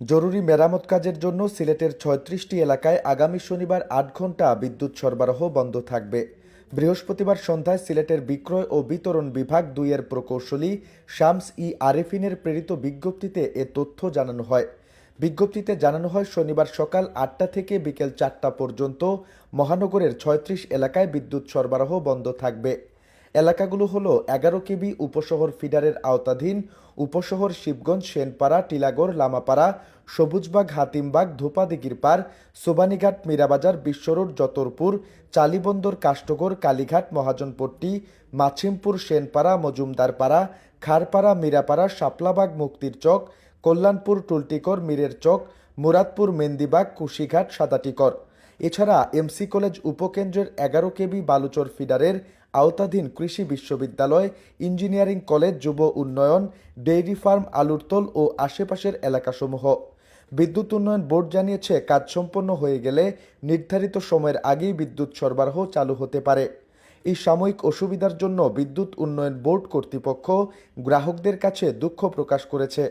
জরুরি মেরামত কাজের জন্য সিলেটের ছয়ত্রিশটি এলাকায় আগামী শনিবার আট ঘণ্টা বিদ্যুৎ সরবরাহ বন্ধ থাকবে। বৃহস্পতিবার সন্ধ্যায় সিলেটের বিক্রয় ও বিতরণ বিভাগ দুইয়ের প্রকৌশলী শামস ই আরেফিনের প্রেরিত বিজ্ঞপ্তিতে এ তথ্য জানানো হয়। বিজ্ঞপ্তিতে জানানো হয়, শনিবার সকাল আটটা থেকে বিকেল চারটা পর্যন্ত মহানগরের ছয়ত্রিশ এলাকায় বিদ্যুৎ সরবরাহ বন্ধ থাকবে। এলাকাগুলো হলো এগারো কেবি উপশহর ফিডারের আওতাধীন উপশহর শিবগঞ্জ, সেনপাড়া, টিলাগড়, লামাপাড়া, সবুজবাগ, হাতিমবাগ ধোপাদিগির পার সোবানীঘাট, মীরাবাজার, বিশ্বরোড, যতরপুর, চালিবন্দর কাষ্টগড় কালীঘাট, মহাজনপট্টি, মাছিমপুর, সেনপাড়া, মজুমদারপাড়া, খারপাড়া, মীরাপাড়া, শাপলাবাগ, মুক্তির চক, কল্যাণপুর, টুলটিকর, মীরের চক, মুরাদপুর, মেন্দিবাগ, কুশিঘাট, সাদাটিকর। এছাড়া এমসি কলেজ উপকেন্দ্রের এগারো কেবি বালুচর ফিডারের আওতাধীন কৃষি বিশ্ববিদ্যালয়, ইঞ্জিনিয়ারিং কলেজ, যুব উন্নয়ন, ডেইরি ফার্ম, আলুরতল ও আশেপাশের এলাকাসমূহ। বিদ্যুৎ উন্নয়ন বোর্ড জানিয়েছে, কাজ সম্পন্ন হয়ে গেলে নির্ধারিত সময়ের আগেই বিদ্যুৎ সরবরাহ চালু হতে পারে। এই সাময়িক অসুবিধার জন্য বিদ্যুৎ উন্নয়ন বোর্ড কর্তৃপক্ষ গ্রাহকদের কাছে দুঃখ প্রকাশ করেছে।